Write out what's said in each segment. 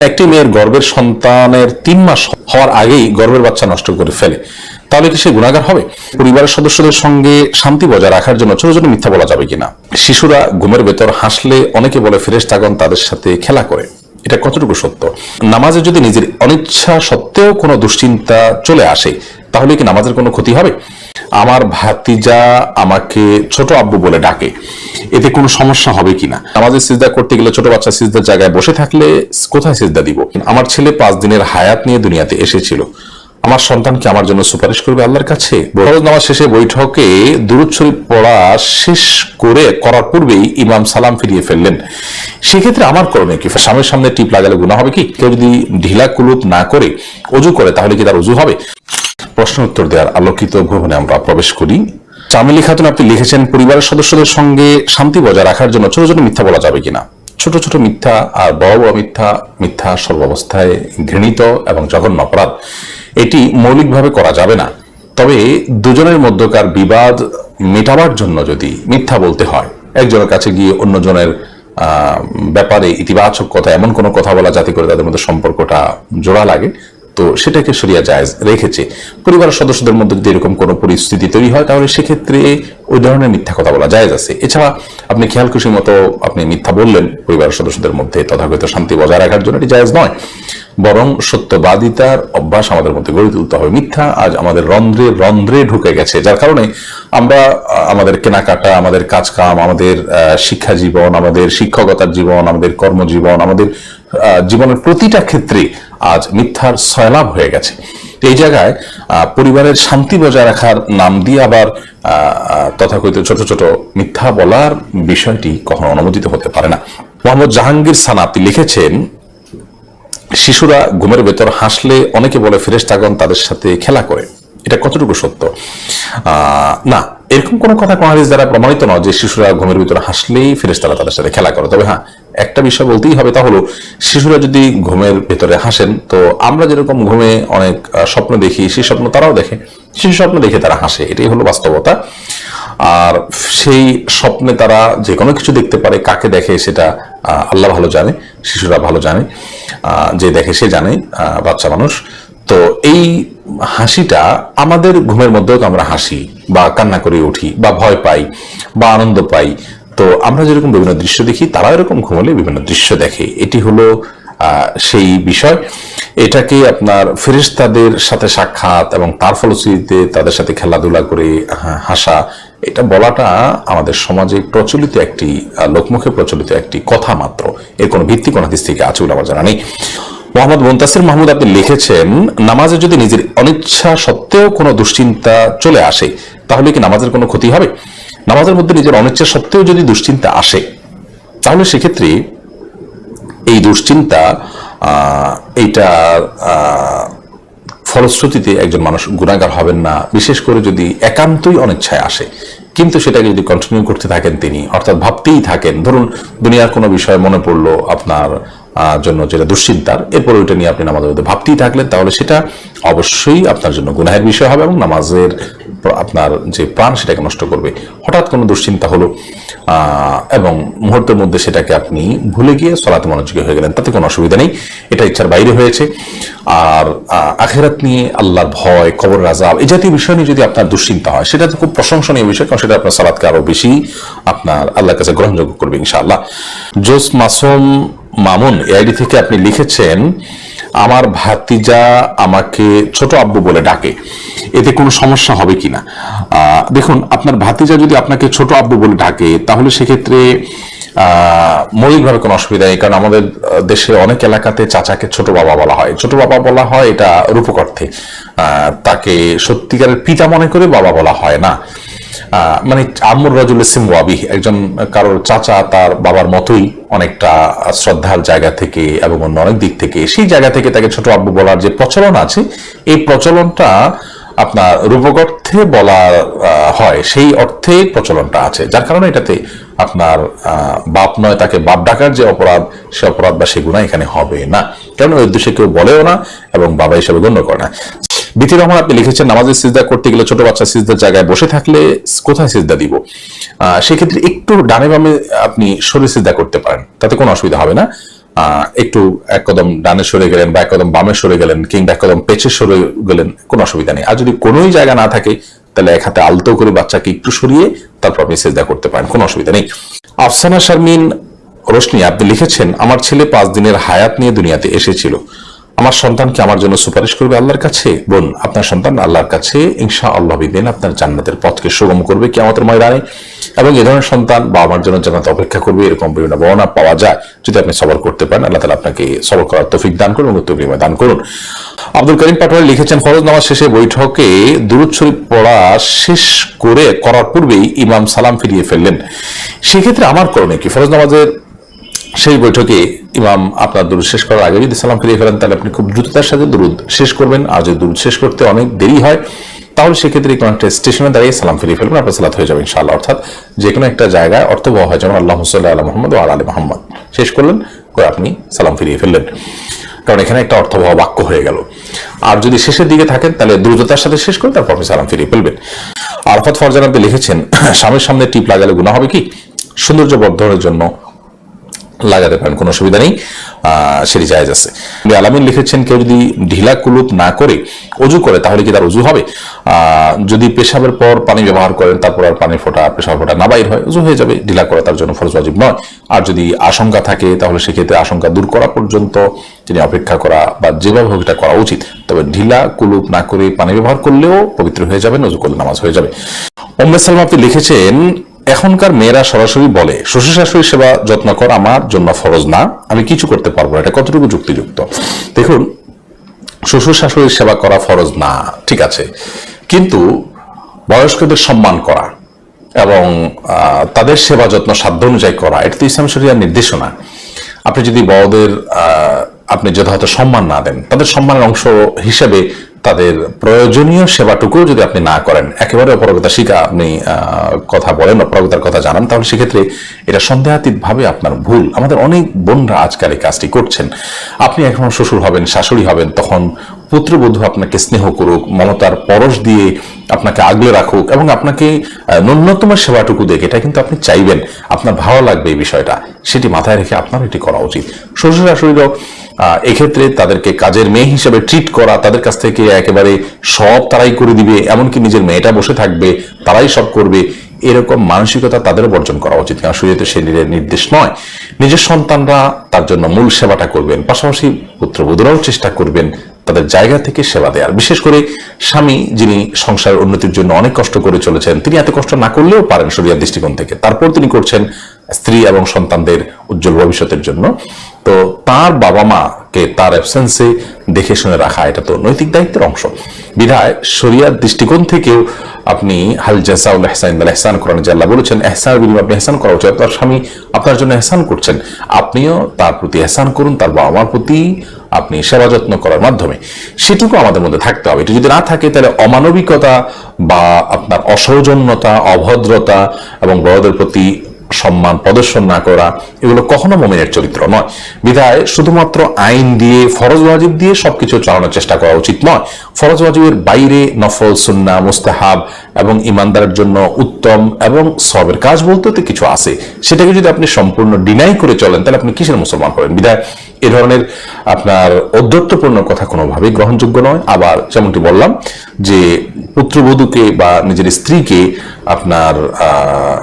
একটি মেয়ের গর্ভের সন্তানের তিন মাস হওয়ার আগেই গর্ভের বাচ্চা নষ্ট করে ফেলে। তাহলে কি সে গুণাগার হবে? পরিবারের সদস্যদের সঙ্গে শান্তি বজায় রাখার জন্য ছোট ছোট মিথ্যা বলা যাবে কিনা? শিশুরা ঘুমের ভেতর হাসলে অনেকে বলে ফেরেশ তাগন তাদের সাথে খেলা করে। এটা কতটুকু সত্য? নামাজে যদি নিজের অনিচ্ছা সত্ত্বেও কোনো দুশ্চিন্তা চলে আসে, তাহলে কি নামাজের কোনো ক্ষতি হবে? আমার ভাতিজা আমাকে ছোট আব্বু বলে ডাকে। এতে কোনো সমস্যা হবে কিনা? আমাদের সিজদা করতে গেলে ছোট বাচ্চা সিজদার জায়গায় বসে থাকলে কোথায় সিজদা দিব? আমার ছেলে পাঁচ দিনের হায়াত নিয়ে দুনিয়াতে এসেছিল। আমার সন্তানকে আমার জন্য সুপারিশ করবে আল্লাহর কাছে? ফরজ নামাজ শেষে বৈঠকে দুরুদ শরীফ পড়া শেষ করে করার পূর্বেই ইমাম সালাম ফিরিয়ে ফেললেন। সেক্ষেত্রে আমার করণীয় কি? স্বামীর সামনে টিপ লাগালে গুণা হবে কি? কেউ যদি ঢিলা কুলুপ না করে অজু করে তাহলে কি তার অজু হবে? প্রশ্ন উত্তর দেওয়ার আলোকিত ভবনে আমরা প্রবেশ করি। চামেলি খাতুন, আপনি লিখেছেন, পরিবারের সদস্যদের সঙ্গে শান্তি বজায় রাখার জন্য ছোট ছোট মিথ্যা বলা যাবে কিনা? ছোট ছোট মিথ্যা আর বড় বড় মিথ্যা মিথ্যা সর্বাবস্থায় ঘৃণিত এবং জঘন্য অপরাধ। এটি মৌলিকভাবে করা যাবে না। তবে দুজনের মধ্যকার বিবাদ মেটাবার জন্য যদি মিথ্যা বলতে হয়, একজনের কাছে গিয়ে অন্যজনের ব্যাপারে ইতিবাচক কথা, এমন কোনো কথা বলা যাতে করে তাদের মধ্যে সম্পর্কটা জোড়া লাগে তো সেটাকে সরিয়া জায়েজ রেখেছে। পরিবারের সদস্যদের মধ্যে যদি এরকম কোনো পরিস্থিতি তৈরি হয়, তাহলে সেক্ষেত্রে ওই ধরনের মিথ্যা কথা বলা জায়েজ আছে। এছাড়া আপনি খেয়াল খুশি মতো আপনি মিথ্যা বললেন পরিবারের সদস্যদের মধ্যে তথাকথিত শান্তি বজায় রাখার জন্য, এটি জায়েজ নয়। বরং সত্যবাদিতার অভ্যাস আমাদের মধ্যে গড়ে তুলতে হবে। মিথ্যা আজ আমাদের রন্ধ্রে রন্ধ্রে ঢুকে গেছে, যার কারণে আমরা আমাদের কেনাকাটা, আমাদের কাজকাম, আমাদের শিক্ষা জীবন, আমাদের শিক্ষকতার জীবন, আমাদের কর্মজীবন, আমাদের জীবনের প্রতিটা ক্ষেত্রে আজ মিথ্যার সয়লাভ হয়ে গেছে। এই জায়গায় পরিবারের শান্তি বজায় রাখার নাম দিয়ে আবার তথাকথিত ছোট ছোট মিথ্যা বলার বিষয়টি কখনো অনুমোদিত হতে পারে না। মোহাম্মদ জাহাঙ্গীর সানাতি লিখেছেন, শিশুরা ঘুমের ভেতর হাসলে অনেকে বলে ফেরেশ তাগন তাদের সাথে খেলা করে। এটা কতটুকু সত্য? না, এরকম কোনো কথা কোন দ্বারা প্রমাণিত নয় যে শিশুরা ঘুমের ভিতরে হাসলেই ফেরেশতারা তাদের সাথে খেলা করে। তবে হ্যাঁ একটা বিষয় বলতেই হবে তা হলো, শিশুরা যদি ঘুমের ভেতরে হাসেন, তো আমরা যেরকম ঘুমে অনেক স্বপ্ন দেখি, সেই স্বপ্ন তারাও দেখে। শিশু স্বপ্ন দেখে তারা হাসে, এটাই হলো বাস্তবতা। আর সেই স্বপ্নে তারা যে কোনো কিছু দেখতে পারে, কাকে দেখে সেটা আল্লাহ ভালো জানে, শিশুরা ভালো জানে যে দেখে সে জানে বাচ্চা মানুষ। তো এই হাসিটা আমাদের ঘুমের মধ্যেও তো আমরা হাসি বা কান্না করে, উঠি বা ভয় পাই বা আনন্দ পাই। তো আমরা যেরকম বিভিন্ন দৃশ্য দেখি তারা এরকম ঘুমলে বিভিন্ন দৃশ্য দেখে। এটি হলো সেই বিষয়। এটাকে আপনার ফেরেশতাদের সাথে সাক্ষাৎ এবং তার ফলশ্রুতিতে তাদের সাথে খেলাধুলা করে হাসা, এটা বলাটা আমাদের সমাজে প্রচলিত একটি লোকমুখে প্রচলিত একটি কথা মাত্র। এর কোনো ভিত্তি কোনো হাদিস থেকে আছে বলে আমার জানা নেই। মোহাম্মদ মুন্তাসির মাহমুদ আপনি লিখেছেন, নামাজে যদি নিজের অনিচ্ছা সত্ত্বেও কোনো দুশ্চিন্তা চলে আসে, তাহলে কি নামাজের কোনো ক্ষতি হবে? নামাজের মধ্যে নিজের অনিচ্ছা সত্ত্বেও যদি দুশ্চিন্তা আসে, তাহলে সেক্ষেত্রে এই দুশ্চিন্তা এইটা ফলশ্রুতিতে একজন মানুষ গুণাগার হবেন না। বিশেষ করে যদি একান্তই অনিচ্ছায় আসে। কিন্তু সেটাকে যদি কন্টিনিউ করতে থাকেন তিনি, অর্থাৎ ভাবতেই থাকেন, ধরুন দুনিয়ার কোনো বিষয় মনে পড়ল আপনার জন্য যেটা দুশ্চিন্তার, এরপরে ওইটা নিয়ে আপনি নামাজের মধ্যে ভাবতেই থাকলেন, তাহলে সেটা অবশ্যই আপনার জন্য গুনাহের বিষয় হবে এবং নামাজের আপনার যে প্রাণ সেটাকে নষ্ট করবে। হঠাৎ কোনো দুশ্চিন্তা হলো এবং মুহূর্তের মধ্যে সেটাকে আপনি ভুলে গিয়ে সলাতে মনোযোগী হয়ে গেলেন। তাতে কোনো অসুবিধা নেই। এটা ইচ্ছার বাইরে হয়েছে। আর আখেরাত নিয়ে আল্লাহর ভয়, কবর রাজাব এই জাতীয় বিষয় নিয়ে যদি আপনার দুশ্চিন্তা হয়, সেটা তো খুব প্রশংসনীয় বিষয়, কারণ সেটা আপনার সালাদকে আরও বেশি আপনার আল্লাহর কাছে গ্রহণযোগ্য করবে ইনশাআল্লাহ। জোস মাসুম মামুন, এআইডি থেকে আপনি লিখেছেন আমার ভাতিজা আমাকে ছোট আব্বু বলে ডাকে। এতে কোনো সমস্যা হবে কিনা? আহ, দেখুন আপনার ভাতিজা যদি আপনাকে ছোট আব্বু বলে ডাকে তাহলে সেক্ষেত্রে মৌলিকভাবে কোনো অসুবিধা নেই কারণ আমাদের দেশে অনেক এলাকাতে চাচাকে ছোট বাবা বলা হয়। ছোট বাবা বলা হয় এটা রূপক অর্থে। তাকে সত্যিকারের পিতা মনে করে বাবা বলা হয় না। মানে আমর রাজুল ইসিম ওয়াবি একজন কারোর চাচা তার বাবার মতোই। অনেকটা শ্রদ্ধার জায়গা থেকে এবং অন্য অনেক দিক থেকে, সেই জায়গা থেকে তাকে ছোট আব্বু বলার যে প্রচলন আছে, এই প্রচলনটা আপনার রূপক অর্থে বলা হয়, সেই অর্থে প্রচলনটা আছে। যার কারণে এটাতে আপনার বাপ নয়, তাকে বাপ ডাকার যে অপরাধ, সে অপরাধ বা সে গুণা এখানে হবে না। কারণ ওই উদ্দেশ্যে কেউ বলেও না এবং বাবা হিসেবে গণ্য করে না। বিতি রহমান, আপনি লিখেছেন, নামাজের সিজদা করতে গেলে ছোট বাচ্চা সিজদার জায়গায় বসে থাকলে কোথায় সিজদা দিব? সেক্ষেত্রে একটু ডানে বামে আপনি সরে সিজদা করতে পারেন। তাতে কোনো অসুবিধা হবে না। একটু এক কদম ডানে সরে গেলেন বা এক কদম বামে সরে গেলেন কিংবা এক কদম পেছে সরে গেলেন, কোনো অসুবিধা নেই। আর যদি কোনোই জায়গা না থাকে তাহলে এক হাতে আলতো করে বাচ্চাকে একটু সরিয়ে তারপর আপনি সেজদা করতে পারেন, কোনো অসুবিধা নেই। আফসানা শারমিন রোশনি, আপনি লিখেছেন, আমার ছেলে পাঁচ দিনের হায়াত নিয়ে দুনিয়াতে এসেছিল। আমার সন্তানকে আমার জন্য সুপারিশ করবে আল্লাহর কাছে? বোন, আপনার সন্তান আল্লাহর কাছে ইনশা আল্লাহ বিদিন আপনার জান্নাতের পথকে সুগম করবে কি আমাদের ময়দানে। এবং এ ধরনের সন্তান বাবা মার জন্য জান্নাত অপেক্ষা করবে, এরকম বিভিন্ন বর্ণনা পাওয়া যায়। যদি আপনি সবর করতে পারেন, আল্লাহ তালা আপনাকে সবর করার তৌফিক দান করুন উত্তর বিনিময় দান করুন। আব্দুল করিম পাটোয়ারি লিখেছেন, ফরজ নামাজ শেষে বৈঠকে দুরুদ শরীফ পড়া শেষ করে করার পূর্বেই ইমাম সালাম ফিরিয়ে ফেললেন। সেক্ষেত্রে আমার করণীয় কি? ফরজ নামাজের সেই বৈঠকে ইমাম আপনার দুরুদ শেষ করার আগে যদি সালাম ফিরিয়ে ফেলেন, তাহলে আপনি খুব দ্রুততার সাথে দুরুদ শেষ করবেন। আর যদি দুরুদ শেষ করতে অনেক দেরি হয়, তাহলে সেক্ষেত্রে কোনো একটা স্টেশনে দাঁড়িয়ে সালাম ফিরিয়ে ফেলবেন, আপনার সালাত হয়ে যাবে ইনশাআল্লাহ। অর্থাৎ যে কোনো একটা জায়গায় অর্থবহ হয়, যেমন আল্লাহ সাল্লাহ আল্লাহ মোহাম্মদ ও আলী মোহাম্মদ। শেষ করলেন, করে আপনি সালাম ফিরিয়ে ফেললেন। কারণ এখানে একটা অর্থবহ বাক্য হয়ে গেল। আর যদি শেষের দিকে থাকেন, তাহলে দ্রুততার সাথে শেষ করে তারপর আপনি সালাম ফিরিয়ে ফেলবেন। আরফাত ফরজান আপনি লিখেছেন, স্বামীর সামনে টিপ লাগালে গুণা হবে কি? সৌন্দর্য বর্ধনের জন্য লাগাতে পারেন, কোনো অসুবিধা নেই। সেটি জায়েজ আছে। আলামিন লিখেছেন, কেউ যদি ঢিলা কুলুপ না করে, অজু করে, তাহলে কি তার অজু হবে? যদি পেশাবের পর পানি ব্যবহার করেন, তারপর আর পানি ফোটা পেশাব ফোটা না বাইর হয়, অজু হয়ে যাবে। ঢিলা করা তার জন্য ফরজ ওয়াজিব নয়। আর যদি আশঙ্কা থাকে, তাহলে সেক্ষেত্রে আশঙ্কা দূর করা পর্যন্ত তিনি অপেক্ষা করা বা যেভাবে হোক এটা করা উচিত। তবে ঢিলা কুলুপ না করে পানি ব্যবহার করলেও পবিত্র হয়ে যাবে অজু করলে নামাজ হয়ে যাবে। ওম্মে সালমা আপনি লিখেছেন এখনকার মেয়েরা সরাসরি বলে, শ্বশুর শাশুড়ি সেবা যত্ন করা, আমার জন্য ফরজ না, আমি কিছু করতে পারব এটা কতটুকু যুক্তিযুক্ত? দেখুন, শ্বশুর শাশুড়ির সেবা করা ফরজ না, ঠিক আছে। কিন্তু বয়স্কদের সম্মান করা এবং তাদের সেবা যত্ন সাধ্য অনুযায়ী করা, এটা তো ইসলাম শরিয়ার নির্দেশনা। আপনি যদি বড়দের আপনি যথাযথ সম্মান না দেন, তাদের সম্মানের অংশ হিসেবে তাদের প্রয়োজনীয় সেবাটুকু যদি আপনি না করেন, একেবারে অপরগতা শিখা আপনি কথা বলেন, অপরগতার কথা জানান, তাহলে সেক্ষেত্রে এটা সন্দেহাতীত ভাবে আপনার ভুল। আমাদের অনেক বোনরা আজকাল এই কাজটি করছেন। আপনি এখন শ্বশুর হবেন, শাশুড়ি হবেন, তখন পুত্রবধূ আপনাকে স্নেহ করুক, মমতার পরশ দিয়ে আপনাকে আগলে রাখুক এবং আপনাকে ন্যূনতম সেবাটুকু দেখে এটা কিন্তু আপনি চাইবেন। আপনার ভালো লাগবে এই বিষয়টা। সেটি মাথায় রেখে আপনার এটি করা উচিত। শ্বশুর শাশুড়িরও এক্ষেত্রে তাদেরকে কাজের মেয়ে হিসেবে ট্রিট করা তাদের কাছ থেকে একেবারে সব তারাই করে দিবে, এমনকি নিজের মেয়েটা বসে থাকবে, তারাই সব করবে। এরকম মানসিকতা তাদেরও বর্জন করা উচিত। কারণ শরীরে সে নির্দেশ নয়, নিজের সন্তানরা তার জন্য মূল সেবাটা করবেন, পাশাপাশি পুত্রবধূরাও চেষ্টা করবেন তাদের জায়গা থেকে সেবা দেওয়ার বিশেষ করে স্বামী যিনি সংসারের উন্নতির জন্য অনেক কষ্ট করে চলেছেন, তিনি এত কষ্ট না করলেও পারেন শরিয়ার দৃষ্টিকোণ থেকে। তারপর তিনি করছেন স্ত্রী এবং সন্তানদের উজ্জ্বল ভবিষ্যতের জন্য। তো তার বাবা মাকে তার অ্যাবসেন্সে দেখে শুনে রাখা, এটা তো নৈতিক দায়িত্বের অংশ। বিধায় শরিয়ার দৃষ্টিকোণ থেকেও আপনি হাল জাসাউল এহসান এহসান করেন যে আল্লাহ বলেছেন এহসানের বিনিময়ে আপনি এহসান করা উচিত আপনার স্বামী আপনার জন্য এহসান করছেন। আপনিও তার প্রতি এহসান করুন, তার বাবা মার প্রতি আপনি সেবা যত্ন করার মাধ্যমে। সেটুকু আমাদের মধ্যে থাকতে হবে। এটা যদি না থাকে, তাহলে অমানবিকতা বা আপনার অসৌজন্যতা, অভদ্রতা এবং বড়দের প্রতি সম্মান প্রদর্শন না করা, এগুলো কখনো মোমেনের চরিত্র নয়। বিধায় শুধুমাত্র আইন দিয়ে, ফরজ ওয়াজিব দিয়ে সবকিছু চালানোর চেষ্টা করা উচিত নয়। ফরজ ওয়াজিবের বাইরে নফল, সুন্না, মুস্তাহাব এবং ইমানদারের জন্য উত্তম এবং সবের কাজ বলতে তো কিছু আছে। সেটাকে যদি আপনি সম্পূর্ণ ডিনাই করে চলেন, তাহলে আপনি কিসের মুসলমান হবেন? বিধায় এ ধরনের আপনার অধ্যত্বপূর্ণ কথা কোনোভাবেই গ্রহণযোগ্য নয়। আবার যেমনটি বললাম যে পুত্রবধূকে বা নিজের স্ত্রীকে আপনার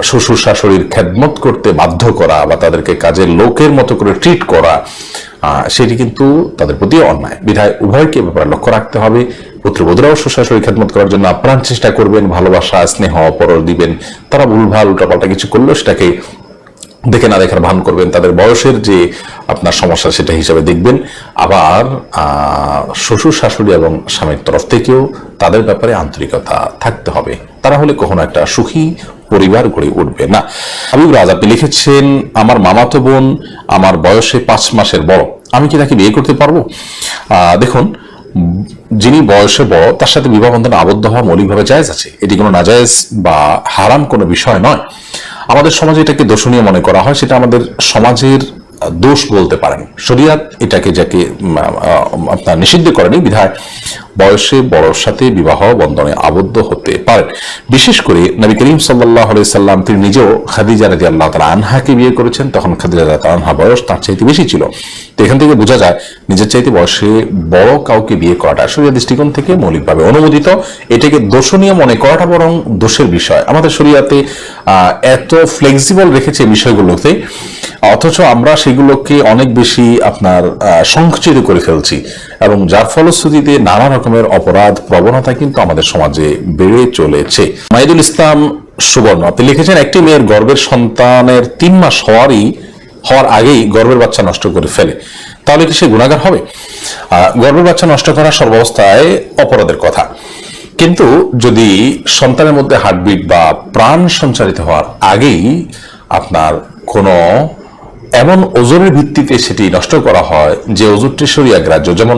শ্বশুর শাশুড়ির খেদমত করতে বাধ্য করা বা তাদেরকে কাজের লোকের মতো করে ট্রিট করা সেটি কিন্তু তাদের প্রতি অন্যায়। বিধায় উভয়কে ব্যাপারে লক্ষ্য রাখতে হবে। পুত্রবধূরাও শ্বশুর শাশুড়ি করার জন্য আপ্রাণ চেষ্টা করবেন, ভালোবাসা, স্নেহ পরশ দিবেন। তারা ভুলভাল উল্টাপাল্টা কিছু করলেও সেটাকে দেখে না দেখার ভান করবেন। তাদের বয়সের যে আপনার সমস্যা, সেটা হিসাবে দেখবেন। আবার শ্বশুর, শাশুড়ি এবং স্বামীর তরফ থেকেও তাদের ব্যাপারে আন্তরিকতা থাকতে হবে। তারা হলে কখনো একটা সুখী পরিবার গড়ে উঠবে না। হাবিব রাজ, আপনি লিখেছেন, আমার মামাতো বোন, আমার বয়সে পাঁচ মাসের বড়। আমি কি তাকে বিয়ে করতে পারব? দেখুন, যিনি বয়সে বড়, তার সাথে বিবাহ বন্ধনে আবদ্ধ হওয়া মৌলিকভাবে জায়েজ আছে। এটি কোনো নাজায়েজ বা হারাম কোনো বিষয় নয়। আমাদের সমাজে এটাকে দোষণীয় মনে করা হয়, সেটা আমাদের সমাজের দোষ বলতে পারেন। শরিয়াত এটাকে যাকে আপনার নিষিদ্ধ করেনি বিধায় বয়সে বড়র সাথে বিবাহ বন্ধনে আবদ্ধ হতে পারেন। বিশেষ করে নবী করিম সাল্লাহ সাল্লাম, তিনি নিজেও খাদিজা রাজি আল্লাহ তালা আনহাকে বিয়ে করেছেন। তখন খাদিজা রাজি আনহা বয়স তার চাইতে বেশি ছিল। তো এখান থেকে বোঝা যায়, নিজের চাইতে বয়সে বড় কাউকে বিয়ে করাটা শরীয় দৃষ্টিকোণ থেকে মৌলিকভাবে অনুমোদিত। এটাকে দোষণীয় মনে করাটা বরং দোষের বিষয়। আমাদের শরীয়তে এত ফ্লেক্সিবল রেখেছে বিষয়গুলোতে, অথচ আমরা সেগুলোকে অনেক বেশি আপনার সংকুচিত করে ফেলছি। এবং যার ফলশ্রুতিতে নানা রকমের অপরাধ প্রবণতা কিন্তু আমাদের সমাজে বেড়ে চলেছে। মাইদুল ইসলাম সুবর্ণ আপনি লিখেছেন একটি মেয়ের গর্ভের সন্তানের তিন মাস হওয়ারই হওয়ার আগেই গর্ভের বাচ্চা নষ্ট করে ফেলে। তাহলে কি সে গুণাগার হবে? আহ, গর্ভের বাচ্চা নষ্ট করা সর্বাবস্থায় অপরাধের কথা। কিন্তু যদি সন্তানের মধ্যে হার্টবিট বা প্রাণ সঞ্চারিত হওয়ার আগেই আপনার কোনো এমন ওজনের ভিত্তিতে সেটি নষ্ট করা হয় যে ওজনটি শরীর গ্রাহ্য যেমন